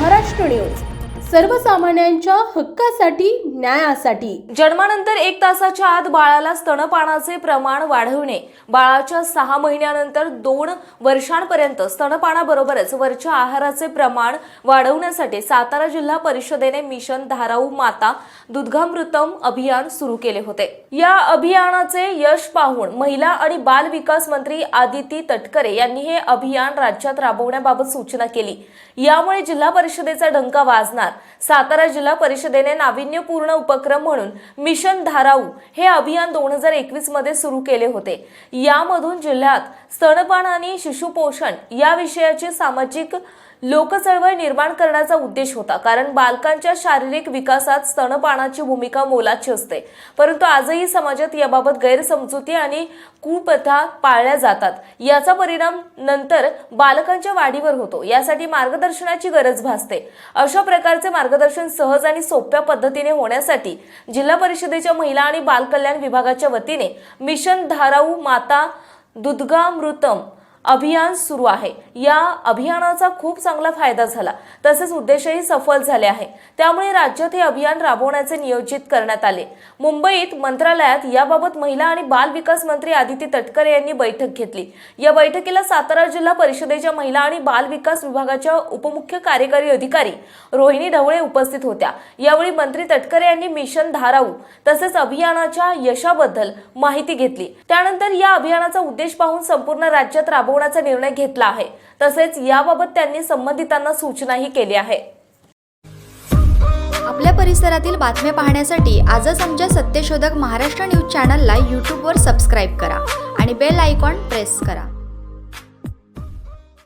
Maharashtra news. सर्वसामान्यांच्या हक्कासाठी न्यायासाठी. जन्मानंतर एक तासाच्या आत बाळाला स्तनपानाचे प्रमाण वाढवणे. बाळाच्या सहा महिन्यानंतर दोन वर्षांपर्यंत स्तनपानाबरोबरच वरच्या आहाराचे प्रमाण वाढवण्यासाठी सातारा जिल्हा परिषदेने मिशन धाराऊ माता दुधगामृतम अभियान सुरू केले होते. या अभियानाचे यश पाहून महिला आणि बाल विकास मंत्री आदिती तटकरे यांनी हे अभियान राज्यात राबवण्याबाबत सूचना केली. यामुळे जिल्हा परिषदेचा डंका वाजणार. सातारा जिल्हा परिषदेने नाविन्यपूर्ण उपक्रम म्हणून मिशन धाराऊ हे अभियान दोन हजार एकवीसमध्ये सुरू केले होते. यामधून जिल्ह्यात स्तनपान आणि शिशुपोषण या विषयाची सामाजिक लोकचळवळ निर्माण करण्याचा उद्देश होता कारण बालकांच्या शारीरिक विकासात स्तनपानाची भूमिका मोलाची असते. परंतु आजही समाजात याबाबत गैरसमजुती आणि कुप्रथा पाळल्या जातात. याचा परिणाम नंतर बालकांच्या वाढीवर होतो. यासाठी मार्गदर्शनाची गरज भासते. अशा प्रकारचे मार्गदर्शन सहज आणि सोप्या पद्धतीने होण्यासाठी जिल्हा परिषदेच्या महिला आणि बालकल्याण विभागाच्या वतीने मिशन धाराऊ माता दुधगामृतम अभियान सुरू आहे. या अभियानाचा खूप चांगला फायदा झाला. तसेच उद्देशही सफल झाले आहे. त्यामुळे राज्यात हे अभियान राबवण्याचे नियोजित करण्यात आले. मुंबईत मंत्रालयात याबाबत महिला आणि बाल विकास मंत्री आदिती तटकरे यांनी बैठक घेतली. या बैठकीला सातारा जिल्हा परिषदेच्या महिला आणि बाल विकास विभागाच्या उपमुख्य कार्यकारी अधिकारी रोहिणी ढवळे उपस्थित होत्या. यावेळी मंत्री तटकरे यांनी मिशन धाराऊ तसेच अभियानाच्या यशाबद्दल माहिती घेतली. त्यानंतर या अभियानाचा उद्देश पाहून संपूर्ण राज्यात राबव राबवण्याचा निर्णय घेतला आहे. तसेच याबाबत त्यांनी संबंधितांना सूचनाही केली आहे. आपल्या परिसरातील बातम्या पाहण्यासाठी आजच आमच्या सत्यशोधक महाराष्ट्र न्यूज चॅनलला यूट्यूबवर सबस्क्राईब करा आणि बेल आयकॉन प्रेस करा.